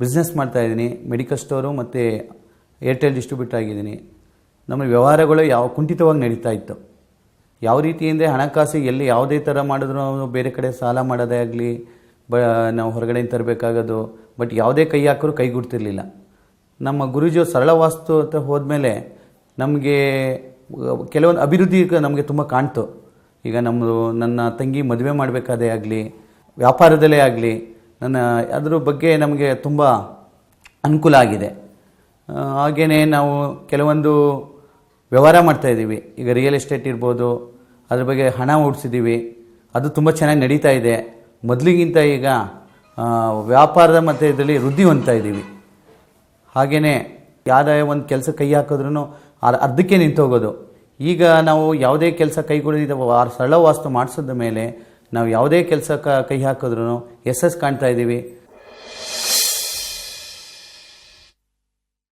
Business ಮಾಡ್ತಾಯಿದ್ದೀನಿ medical store ಮತ್ತು Airtel distribute ಆಗಿದ್ದೀನಿ. ನಮ್ಮ ವ್ಯವಹಾರಗಳು ಯಾವ ಕುಂಠಿತವಾಗಿ ನಡೀತಾ ಇತ್ತು. ಯಾವ ರೀತಿ ಅಂದರೆ ಹಣಕಾಸು ಎಲ್ಲಿ ಯಾವುದೇ ಥರ ಮಾಡಿದ್ರು ಬೇರೆ ಕಡೆ ಸಾಲ ಮಾಡೋದೇ ಆಗಲಿ, ಬ, ನಾವು ಹೊರಗಡೆಯಿಂದ ತರಬೇಕಾಗೋದು, ಬಟ್ ಯಾವುದೇ ಕೈ ಹಾಕಿದ್ರು ಕೈಗೂಡ್ತಿರ್ಲಿಲ್ಲ ನಮ್ಮ ಗುರುಜಿ ಸರಳ ವಾಸ್ತು ಅಂತ ಹೋದ್ಮೇಲೆ ನಮಗೆ ಕೆಲವೊಂದು ಅಭಿವೃದ್ಧಿ ನಮಗೆ ತುಂಬ ಕಾಣ್ತು. ಈಗ ನಮ್ಮದು ನನ್ನ ತಂಗಿ ಮದುವೆ ಮಾಡಬೇಕಾದೇ ಆಗಲಿ, ವ್ಯಾಪಾರದಲ್ಲೇ ಆಗಲಿ ನನ್ನ ಅದ್ರ ಬಗ್ಗೆ ನಮಗೆ ತುಂಬ ಅನುಕೂಲ ಆಗಿದೆ. ಹಾಗೆಯೇ ನಾವು ಕೆಲವೊಂದು ವ್ಯವಹಾರ ಮಾಡ್ತಾಯಿದ್ದೀವಿ ಈಗ ರಿಯಲ್ ಎಸ್ಟೇಟ್ ಇರ್ಬೋದು, ಅದ್ರ ಬಗ್ಗೆ ಹಣ ಹೂಡ್ಸಿದ್ದೀವಿ ಅದು ತುಂಬ ಚೆನ್ನಾಗಿ ನಡೀತಾ ಇದೆ. ಮೊದಲಿಗಿಂತ ಈಗ ವ್ಯಾಪಾರದ ಮತ್ತು ಇದರಲ್ಲಿ ವೃದ್ಧಿ ಹೊಂದ್ತಾ ಇದ್ದೀವಿ. ಹಾಗೆಯೇ ಯಾವುದೇ ಒಂದು ಕೆಲಸ ಕೈ ಹಾಕಿದ್ರೂ ಅರ್ಧಕ್ಕೆ ನಿಂತೋಗೋದು. ಈಗ ನಾವು ಯಾವುದೇ ಕೆಲಸ ಕೈಗೊಳ್ಳಿದ ಸರಳ ವಾಸ್ತು ಮಾಡಿಸಿದ ಮೇಲೆ ನಾವು ಯಾವುದೇ ಕೆಲಸ ಕೈ ಹಾಕಿದ್ರೂ ಎಸ್ ಎಸ್ ಕಾಣ್ತಾ ಇದ್ದೀವಿ.